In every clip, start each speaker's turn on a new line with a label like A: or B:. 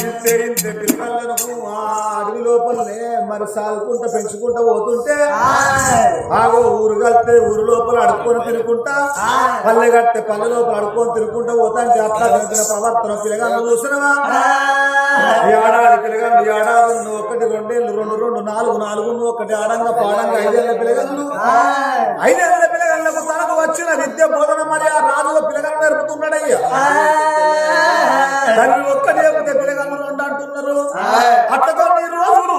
A: ఇంతే ఇంతే పిల్లలను ఆ అడవి లోపలనే మరి సాగుకుంటా పెంచుకుంటా పోతుంటే ఆగో ఊరు కలిస్తే ఊరు లోపల అడుక్కొని తినుకుంటా పల్లె కడితే పల్లె లోపల అడుక్కొని తినుకుంటా పోతా అంటే అట్లా కలిసిన ప్రవర్తన పిల్లగాళ్ళు చూసినవా? ఏడాది పిల్లగాళ్ళు ఏడాది ఒకటి రెండేళ్ళు రెండు రెండు నాలుగు నాలుగు నువ్వు ఒకటి ఆడంగా పాడంగా ఐదేళ్ళ పిల్లగాళ్ళు. ఐదేళ్ళ పిల్లగాళ్ళకు తనకు వచ్చిన విద్య బోధన మరి ఆ రాజుల పిల్లగాళ్ళు నేర్పుతున్నాడయ్యా. ఒక్కటి చెబితే పిల్లగాళ్ళు అంటున్నారు అట్లతో నీ రోజులు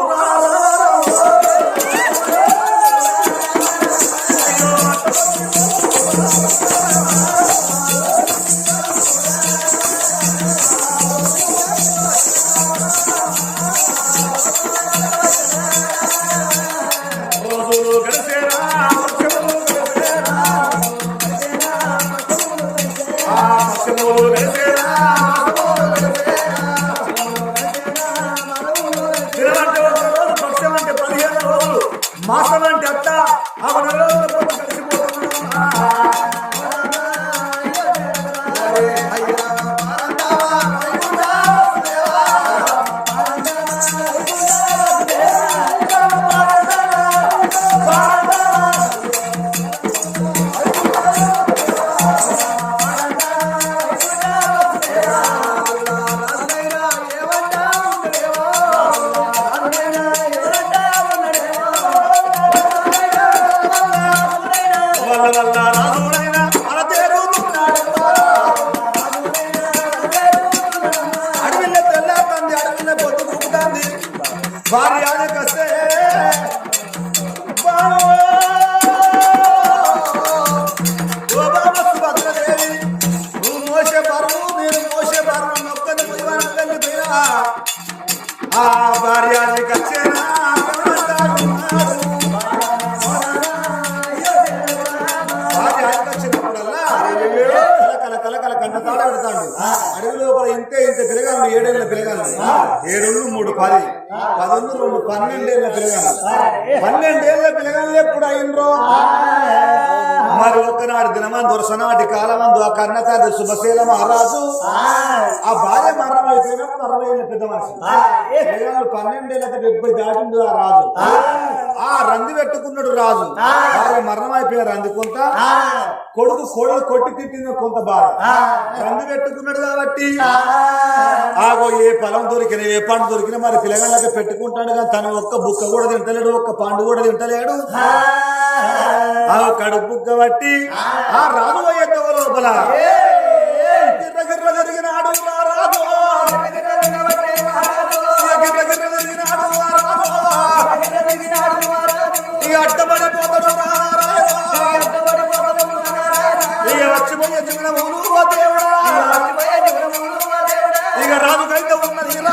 A: అడవి లోపల ఇంతే ఇంత పిలగాలు ఏడేళ్ళ పిలగాలు ఏడేళ్ళు మూడు పది పదొండు రెండు పన్నెండేళ్ళ పిలగాలు పన్నెండేళ్ళ పిలగాలు ఎప్పుడు అయినరో? మరి ఒక్కనాడు దినమని దొరసనాటి కాలమందు ఆ కర్ణతాది శుభశీల మహారాజు ఆ. భార్య మరణం అయిపోయినప్పుడు అరవై ఏళ్ళ పెద్ద మనిషి. పిలగాలు పన్నెండేళ్ళకి డెబ్బై దాటిండు ఆ రాజు? ఆ. రంది పెట్టుకున్నాడు రాజు. భార్య మరణం అయిపోయారు అందుకుంట కొడుకు కోడలు కొట్టి తిట్టింది కొంత బాధ రంది పెట్టుకున్నాడు కాబట్టి ఆగో ఏ పొలం దొరికిన ఏ పండు దొరికినా మరి పిల్లగాళ్ళకి పెట్టుకుంటాడు కానీ తను ఒక్క బుక్క కూడా తింటలేడు ఒక్క పండు కూడా తింటలేడు. ఆ కడుపు బుక్క బట్టి ఆ రాజు యొక్క లోపల అడ్డపడిపోతాడు ఇక వచ్చిపోయి దేవుడా. ఇక రాజుకైతే ఉన్నది ఈ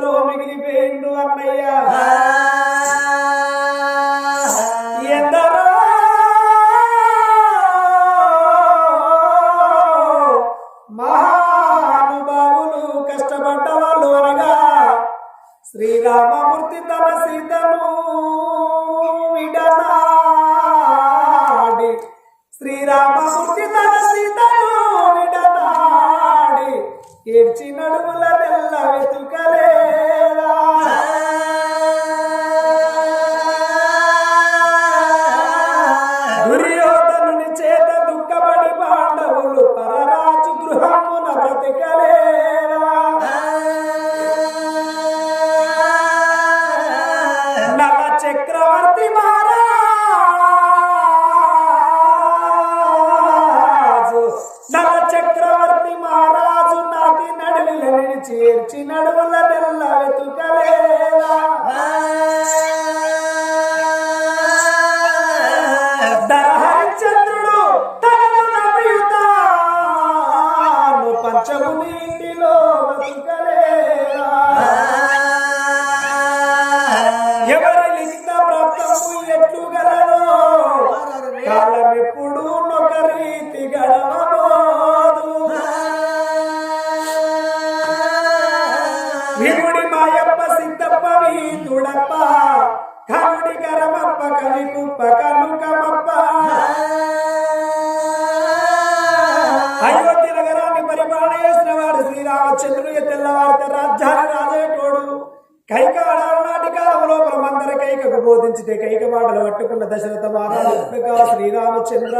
B: ضرب من వైతుడప్ప కరుడి కరమప్ప కలిపుప్ప కనుకమప్ప అయోధ్య నగరాన్ని పరిపాలన చేసిన వాడు శ్రీరామచంద్రుడు తెల్లవారితే రాజ్యాన్ని రాజేటోడు. కైక నాటి కాలంలో బ్రహ్మందర కైకకు బోధించితే కైక మాటలు పట్టుకున్న దశరథ మహారాజుగా శ్రీరామచంద్ర.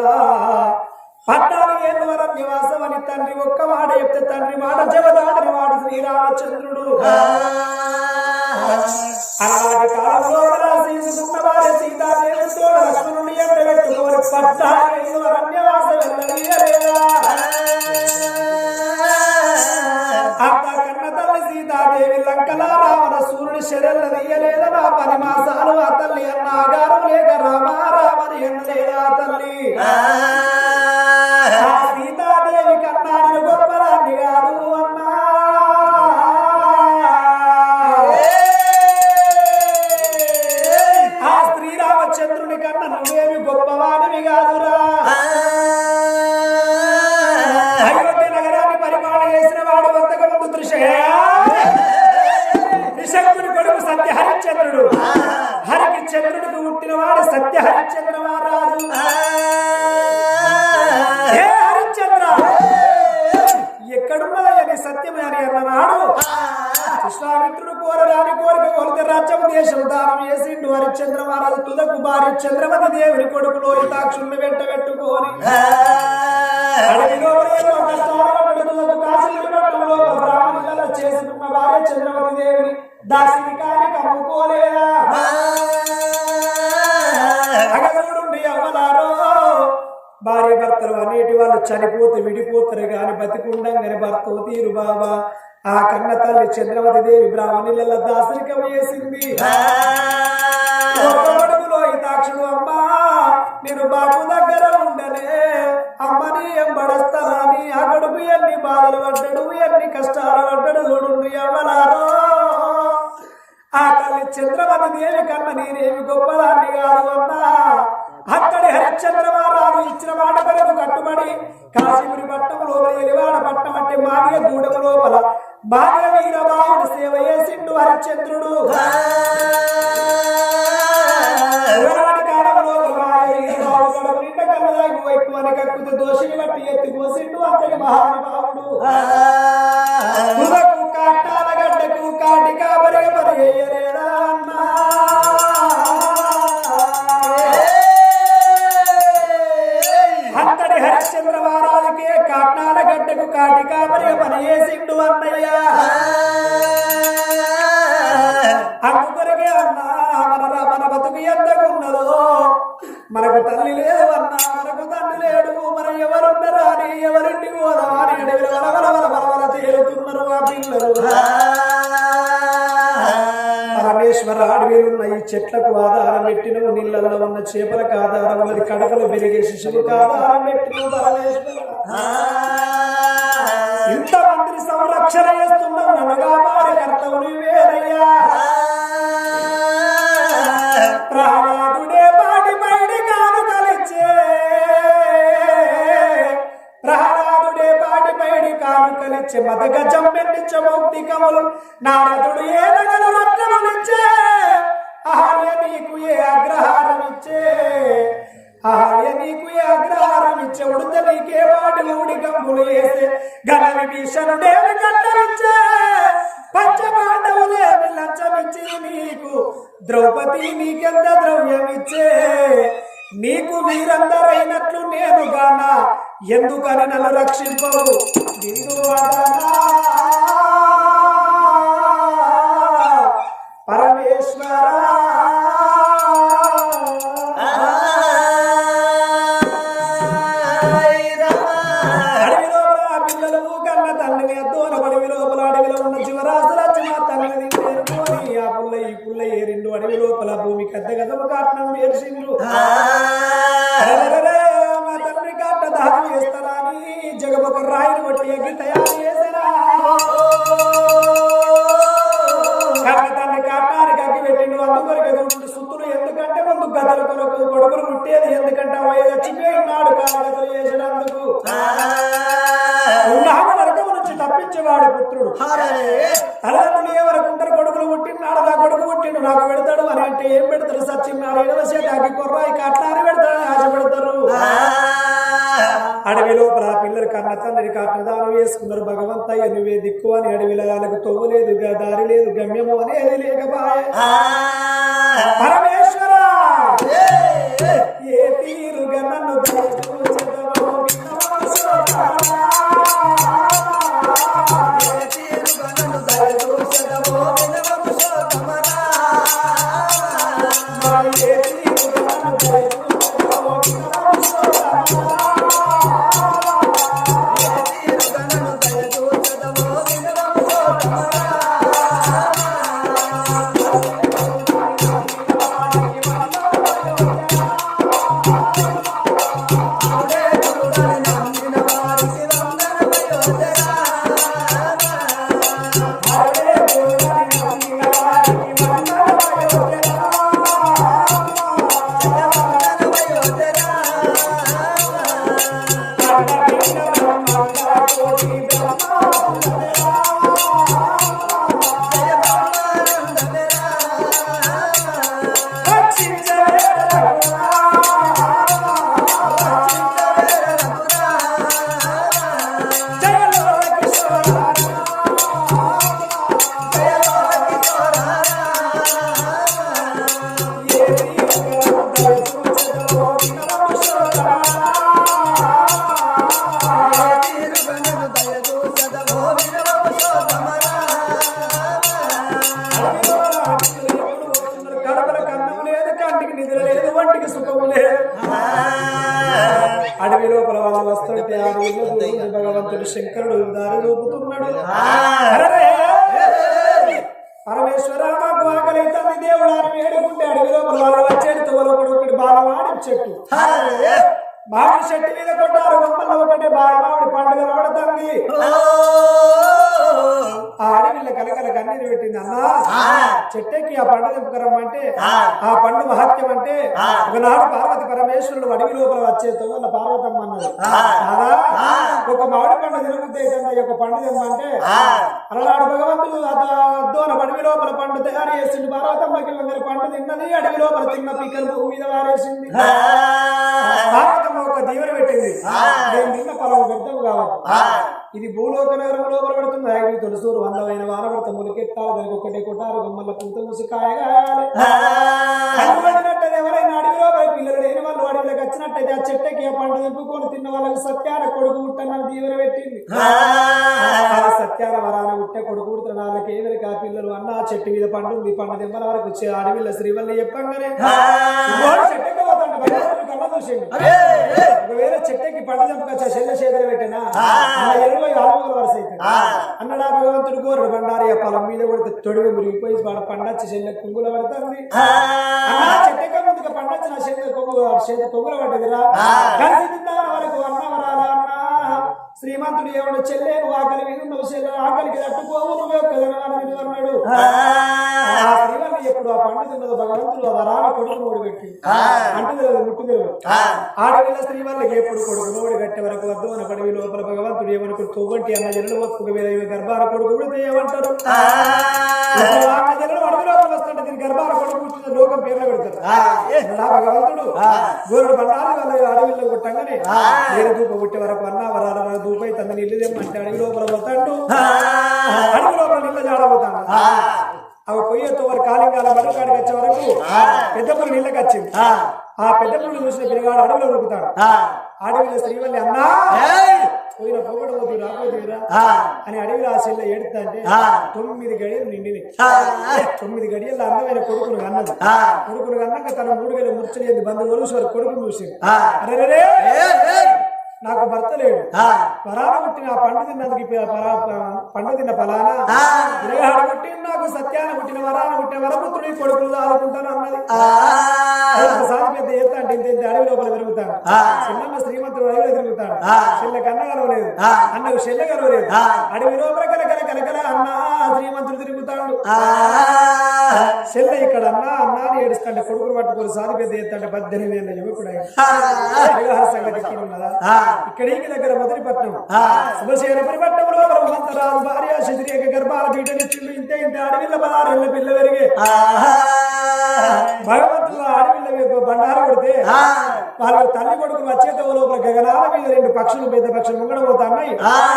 B: పద్నాలుగు ఏళ్ళ వరం నివాసం అని తండ్రి ఒక్క మాట చెప్తే తండ్రి మాట జవదాడని వాడు శ్రీరామచంద్రుడు. ఆనాటి కాలంలో చేసుకున్న వారి సీతాదేవితో లక్ష్మణుని అంటే పెట్టుకోని పట్టాలు అన్యవాస అత్త కన్న తల్లి సీతాదేవి లంకలా రావణ సూర్యుని శరీరం తీయలేదనా లేక రామారామని ఎండలేదా తల్లి? ఎక్కడున్నదని సత్యం అని అన్ననాడు విశ్వామిత్రుడు కోరరాని కోరిక కొలితే రాజ్యం దేశం దానం చేసిండు హరిశ్చంద్ర మహారాజు తులకు భార్య చంద్రమతి దేవుని కొడుకులో ఇతాక్షుణ్ణి వెంట పెట్టుకోని. చేసుకున్న భార్య చంద్రమతి దేవుని దాసిని కానీ కమ్ముకోలేదా భార్య భర్తలు అనేటి వాళ్ళు చనిపోతే విడిపోతారు కానీ బతికుండంగానే భర్త తీరు బాబా. ఆ కన్న తల్లి చంద్రవతి దేవి బ్రాహ్మణుల దాసరికం వేసింది. అడుగులో ఇతాక్షుడు అమ్మా నేను బాబు దగ్గర ఉండనే. అమ్మని ఎంబడస్తానని ఆ గడుపు ఎన్ని బాధలు పడ్డడు ఎన్ని కష్టాలు పడ్డడు చూడు ఎవలారో ఆ తల్లి చంద్రవతి దేవి కన్న నేనేమి గొప్పదాన్ని కాదు అన్నా అక్కడి హరిశ్చంద్రమారాలు ఇచ్చిన మాట కొరకు కట్టుబడి కాశీపురి పట్టణంలో ఎలివాడ పట్టణం అంటే మాదిగ గూడెం లోపల. మాదిగ వీరబాహుడు సేవ చేసిండు హరిశ్చంద్రుడు. దోషిని బట్టి ఎత్తి పోసిండు అంతటి మహానుభావుడు. పట్నాల గడ్డకు కాటి కాబరి పని వేసిండు అన్నయ్య. అందుకొరకే అన్నా మన మన బతుకు ఎంతకున్నదో మనకు తల్లి లేదు అన్నా మనకు తండ్రి లేడు మన ఎవరున్నరా అని ఎవరింటి పోదాం అని వరవల వలవల తేలుతున్నారు ఆ పిల్లలు. పరమేశ్వర అడవిలున్న ఈ చెట్లకు ఆధారం పెట్టిన నీళ్ళల్లో ఉన్న చేపలకు ఆధారం ఉన్నది కడపలు పెరిగే శిశువులకు ఆధారం పెట్టిన పరమేశ్వర. ఇంతమందిని సంరక్షణ చేస్తున్నావు నన్ను కాపాడే కర్తవుని వేరయ్యా ప్రహ్లాదుడే పాటి పైడి కాను కలిచే ప్రహ్లాదుడే పాటి పైడి కాను కలిచ్చే మదగ జంపెన్నిచ్చ మౌక్తికములు నారదుడు ఏ నగలు రత్నములిచ్చే ఆలయ నీకు ఏ అగ్రహారం ఆయ నీకు ఏ అగ్రహారం ఇచ్చే ఉడత నీకే వాటి ఊడి గమ్ములు వేసే ఘన విభీషణుడేమి కట్టరిచ్చే పంచపాండవులేమి లంచమిచ్చి నీకు ద్రౌపది నీకెంత ద్రవ్యమిచ్చే? నీకు వీరందరైనట్లు నేను గాన ఎందుకని నన్ను రక్షింపవు? బిందువదనా పరమేశ్వరా! అడవి లోపల ఆ పిల్లలు కన్న తండ్రి కట్నదానం వేసుకున్నారు భగవంతయ్య నువ్వే దిక్కు అని అడవిలో వాళ్ళకు తొవ్వు లేదు దారి లేదు గమ్యము అనేది లేకపాయే. పరమేశ్వర! ఏ తీరుగా నన్ను I'm చెట్టెక్కి ఆ. పండు తెంపుకరమ్మంటే ఆ పండు మహత్యం అంటే ఒకనాడు పార్వతి పరమేశ్వరుడు అడవి లోపల వచ్చే తొవ్వల పార్వతమ్మ అన్నది ఒక మామిడి పండు ఈ యొక్క పండు తెమ్మంటే అలనాడు భగవంతుడు అద్దోన అడవి లోపల పండు తయారు చేసిండు. పార్వతమ్మకి పండు తిన్నది అడవి లోపల తిన్న పీకలు భూమి మీద వారేసింది. పార్వతమ్మ ఒక దీవెన పెట్టింది. నేను తిన్న పొలం వ్యర్థం కావాలి ఇది భూలోక నగరం లోపల పడుతుంది ఐదు తొలసూరు. వందమైన వానపడత ములికెత్తాలి దానికి ఒకటే కొట్టారు. గమ్మల పూత మూసి కాయగాయాలి ఎవరైనా అడవిలో పిల్లలు లేని వాళ్ళు అడవిలోకి వచ్చినట్టయితే ఆ చెట్టకి పండు తెంపుకొని తిన్న వాళ్ళకి సత్యాన కొడుకు ముట్టనని దీవెన పెట్టింది. సత్యాన వరాన ఉట్టే కొడుకు పుడుతున్న వాళ్ళకి ఎవరికి ఆ పిల్లలు అన్న ఆ చెట్టు మీద పండు ఉంది. పండు దిమ్మల వరకు వచ్చే అడవిలో శ్రీవల్లి చెప్పంగానే చెట్టుకి పోతాడు. కళ్ళ చూసిండు. ఒకవేళ చెట్టుకి పండు తెంపుకొచ్చా చెల్ల చేతులు పెట్టినా ఆ. ఇరవై ఆరుగురు వరుస అవుతుంది. అన్నడా భగవంతుడు కోరుడు బండారి పొలం మీద కొడితే తొడుగు మురిగిపోయి పండొచ్చి చెల్లె కుంగుల పడుతుంది. అన్నా చెట్టుకి ముందుగా పండొచ్చి నా చెల్లె కొంగు చేతి కొంగుల పడ్డదిరా. కలిసి వరకు అన్నా శ్రీమంతుడు ఎవడు చెల్లెను ఆకలి నువ్వు చెల్లె ఆకలికి తట్టుకోవు నువ్వే అన్నాడు శ్రీవల్లి ఎప్పుడు ఆ పండు తిన్నదో భగవంతుడు ఆ వరాల కొడుకు నోడు పెట్టి అంటుంది ముట్టు ఆడవిల్ల శ్రీవల్లికి ఎప్పుడు కొడుకు నోడు కట్టే వరకు వద్దు పడివి లోపల భగవంతుడు ఏమనుకు తొవ్వంటి అన్న జల్లు ఒప్పుకు మీద ఇవి గర్భాల కొడుకు కూడా ఏమంటారు? జల్లు అడవి లోపల వస్తుంటే దీని గర్భాల కొడుకు పుట్టిన లోకం పేర్లు పెడతారు. నా భగవంతుడు గోరుడు బండారు వాళ్ళ అడవిలో కొట్టంగానే నేను ధూప పుట్టే వరకు అన్న వరాల వరకు ధూపై తన నీళ్ళు తెమ్మంటే అడవి లోపల పోతాడు. అడవి లోపల నీళ్ళ జాడబోతాడు అవి పొయ్యేతో వారు కాలింగాల మడుకాడికి వచ్చే వరకు పెద్ద పుల్లి నీళ్ళకి వచ్చింది ఆ. పెద్ద పుల్లి చూసిన పిల్లగాడు అడవిలో ఉరుకుతాడు. అడవిలో శ్రీవల్లి అన్నా పోయిన పొగడు పోతు రాకపోతీరా అని అడవిలో ఆ చెల్లె ఏడుతా అంటే తొమ్మిది గడియలు నిండిని తొమ్మిది గడియల అందమైన కొడుకును అన్నది కొడుకును అన్నాక తన మూడు వేల ముచ్చలేదు బంధు కొలుసు కొడుకును చూసి అరే నాకు భర్త లేడు. పరాన పుట్టిన పండు ప- పండు తిన్న ఫలానా? విరగాడు పుట్టి నాకు సత్యాన పుట్టిన వరాన పుట్టిన వరపుత్రుడి కొడుకులు ఆడుకుంటాను అన్నది. ఒకసారి పెద్ద ఎత్త అంటే ఇంత ఇంత అడవి లోపల పెరుగుతాడు చిన్న శ్రీమంతుడు అడవిలో తిరుగుతాడు. చెల్లె కన్న కలవలేదు అన్నకు చెల్లె కలవలేదు అడవి లోపల కల కల కలకల అన్న శ్రీమంతుడు తిరుగుతాడు. చెల్లె ఇక్కడ అన్న అన్న అని ఏడుస్తాంటే కొడుకును పట్టుకొని సారి పెద్ద ఎత్తంటే పద్దెనిమిది ఏళ్ళ యువకుడు సంగతి ఉన్నదా ఇక్కడికి దగ్గర మధురిపట్నం శుభశేనపురి పట్టణంలో బ్రహ్మంతరాలు భార్య శిథిరేక గర్భాల బీటనిచ్చిండు ఇంతే ఇంత అడవిల్ల పదారెళ్ళ పిల్ల పెరిగే. భగవంతుల అడవిల్ల బండారు కొడితే వాళ్ళ తల్లి కొడుకు వచ్చేట లోపల గగనాల మీద రెండు పక్షులు పెద్ద పక్షులు ముంగడ పోతాన్నాయి.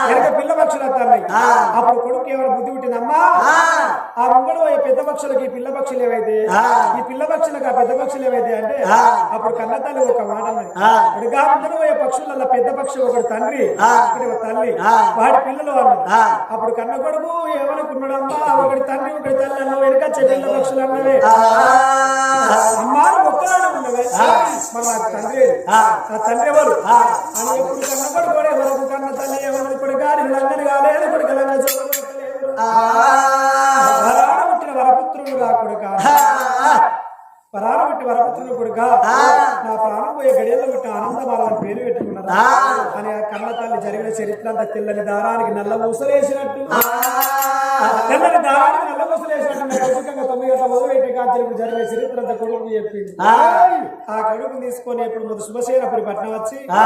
B: వెనక పిల్ల పక్షులు వస్తున్నాయి. అప్పుడు కొడుకు ఏమైనా బుద్ధి పుట్టిందమ్మా? ఆ. ముంగడ పెద్ద పక్షులకి ఈ పిల్ల పక్షులు ఏవైతే? ఈ పిల్ల పక్షులకు ఆ పెద్ద పక్షులు ఏవైతే అంటే అప్పుడు కన్న తల్లి ఒక మాట పక్షులలో పెద్ద పక్షి ఒకటి తండ్రి తల్లి. వాడి పిల్లలు అన్నది అప్పుడు కన్న కొడుకు ఏమనుకున్నాడమ్మా? ఒకటి తండ్రి ఒకటి తల్లి అన్న వెనక పిల్ల పక్షులు అన్నవే. అమ్మా మన తండ్రి ఆ. తండ్రి ఎవరు? అని ఎప్పుడు కన్న కొడుకు ఎవరు కన్న తల్లి ఎవరు ఇప్పుడు లంగని కాలేదు ఇప్పుడు పుట్టిన వరపుత్రుడు వరాన పుట్టి వరపుత్రుడు కొడుక. నా ప్రాణం పోయే గడియల్లో పుట్టిన ఆనందమాలని పేరు పెట్టుకున్నారు అని కన్న తల్లి జరిగిన చరిత్ర అంతా తెల్లని దారానికి నల్ల ఊసలేసినట్టు. తెల్లని దారానికి నల్ల ఊసలేసినట్టు నాకు ఖచ్చితంగా తొమ్మిది గంటల మొదలు పెట్టి కాంచెలు ఇప్పుడు జరిగిన చరిత్ర అంతా కొడుకు చెప్పింది ఆ. తీసుకొని ఇప్పుడు ముందు పట్నం వచ్చి ఆ.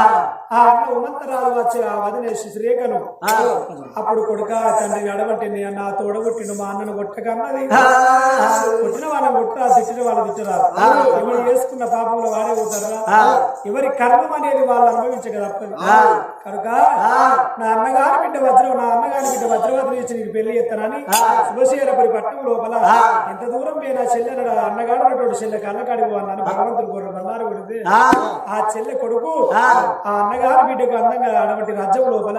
B: అన్న ఉమంతరాలు వచ్చి ఆ వదిన శ్రీరేఖను అప్పుడు కొడుక తండ్రిని అడగంటే అన్న తోడగొట్టిండు మా అన్నను కొట్టకన్నది కొట్టిన వాళ్ళని కొట్టరా తిట్టిన వాళ్ళు తిట్టరా. ఎవరు చేసుకున్న పాపంలో వాడే పోతారా? ఎవరి కర్మం అనేది వాళ్ళు అనుభవించక తప్పదు కనుక నా అన్నగారి బిడ్డ వజ్రం నా అన్నగారి బిడ్డ వజ్రవతి ఇచ్చి నీకు పెళ్ళి చేస్తానని శుభశేర సుశీలపురి పట్టణం లోపల ఎంత దూరం పోయినా చెల్లె అన్నగాడు అన్నటువంటి చెల్లె కళ్ళకాడికి పోన్నాను భగవంతుడు కోరు బండారు కొడితే ఆ. చెల్లె కొడుకు ఆ. అన్నగారి బిడ్డకు అందంగా అటువంటి రాజ్యం లోపల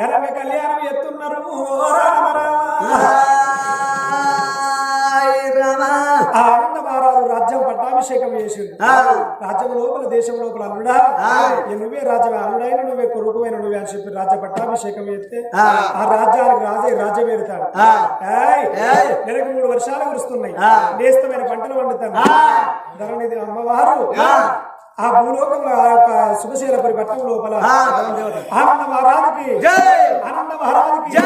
B: ఘనంగా కళ్యాణం ఎత్తున్నారు. ఓ రామ రామ. ఆ మహారాజు రాజ్యం పట్టాభిషేకం చేసిండు. రాజ్యం లోపల దేశం లోపల అల్లుడా. నువ్వే రాజ్యం అల్లుడైన నువ్వే కొడుకువైన నువ్వే అని చెప్పి రాజ్య పట్టాభిషేకం చేస్తే ఆ. రాజ్యానికి రాజే రాజ్యం ఏయ్, నెలకు మూడు వర్షాలు కురుస్తున్నాయి. నేస్తమైన పంటలు వండుతాను. ధరణిది అమ్మవారు. ఆ భూలోకంలో ఆ యొక్క శుభశీలపురి పట్టణం లోపల. ఆనంద మహారాజుకి ఆనంద మహారాజుకి జే!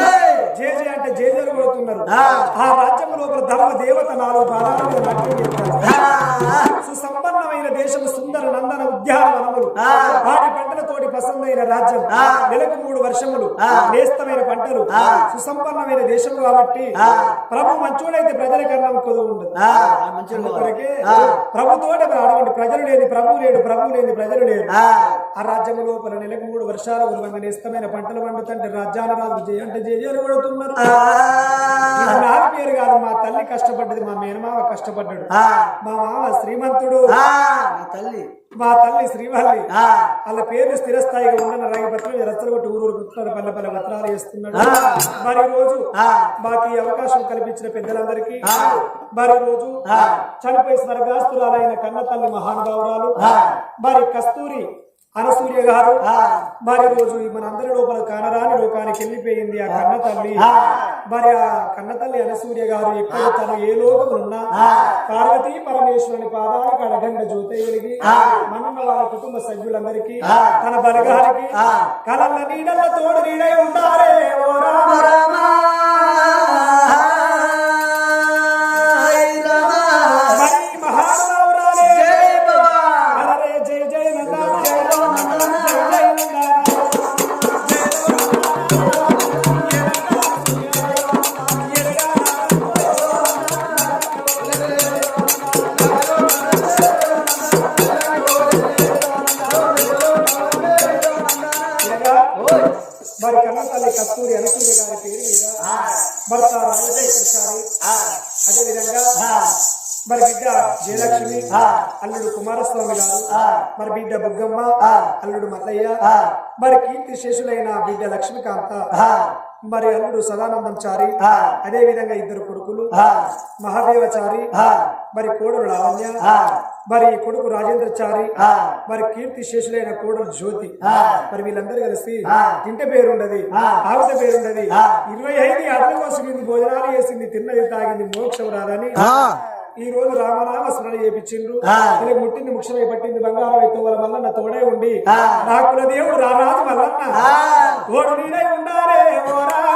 B: జే అంటే జే జేలు కొడుతున్నారు ఆ రాజ్యం లోపల ధర్మ దేవత నాలుగు పాదాల మీద నాట్యం చేస్తారు. సుసంపన్నమైన దేశం సుందర నందన ఉద్యానవనములు. వాటి పంటలతోటి పసందైన రాజ్యం. నెలకు మూడు వర్షములు నేస్తమైన పంటలు సుసంపన్నమైన దేశం కాబట్టి ప్రభు మంచోడైతే ప్రజల కన్నా కొదువు ఉండదు. అటువంటి ప్రజలు లేని ప్రభు లేడు ప్రభు లేని ప్రజలు లేరు. ఆ. రాజ్యం లోపల నెలకు మూడు వర్షాలు ఉరువంగా నేస్తమైన పంటలు పండుతుంటే రాజ్యాల రాజు జయ అంటే జయలు కొడుతున్నారు. ఇది నా పేరు కాదు మా తల్లి కష్టపడ్డది మా మేనమావ కష్టపడ్డాడు. మా మామ శ్రీమంతుడు.
C: తల్లి.
B: మా తల్లి శ్రీవల్లి వాళ్ళ పేరు స్థిరస్థాయిగా ఉన్న రంగపత్రం రచ్చలు కొట్టి ఊరు గుర్తున్నాడు పల్లె పల్లె పత్రాలు చేస్తున్నాడు మరి రోజు మాకు ఈ అవకాశం కల్పించిన పెద్దలందరికీ మరి రోజు చనిపోయి స్వర్గాస్తురాలైన కన్న తల్లి మహానుభావురాలు మరి కస్తూరి అనసూర్య గారు మరి రోజు మనందరి లోపల కానరాని లోకానికి వెళ్ళిపోయింది ఆ కన్న తల్లి. మరి ఆ కన్న తల్లి అనసూర్య గారు ఎక్కడ తన ఏ లోకములున్నా పార్వతీ పరమేశ్వరుని పాదాల కడగండ జ్యోతి వెలిగి మనున్న వాళ్ళ కుటుంబ సభ్యులందరికీ తన బలగానికి కలల నీడల తోడు నీడై ఉంటారే ఓ రామ. రామ. జయలక్ష్మి అల్లుడు కుమారస్వామి గారు మరి బిడ్డ బుగ్గమ్మ అల్లుడు మల్లయ్య మరి కీర్తి శేషులైన బిడ్డ లక్ష్మీకాంత మరి అల్లుడు సదానందం చారి అదే విధంగా ఇద్దరు కొడుకులు మహాదేవచారి మరి కోడలు లావణ్య మరి కొడుకు రాజేంద్ర చారి మరి కీర్తి శేషులైన కోడలు జ్యోతి మరి వీళ్ళందరూ కలిసి ఇంటి పేరుండది ఆవిడ పేరుండది. ఇరవై ఐదు అడ్ల కోసుకుంది భోజనాలు చేసింది తిన్నది తాగింది మోక్షం రాదని ఈ రోజు రామనామ స్మరణ చేపించిండ్రు. ముట్టింది ముక్షమై పట్టింది బంగారం అయితే వాళ్ళ మల్లన్న తోడే ఉండి. నా కుల దేవుడు రారాజు మల్లన్న నీడై ఉండాలే ఓ రామ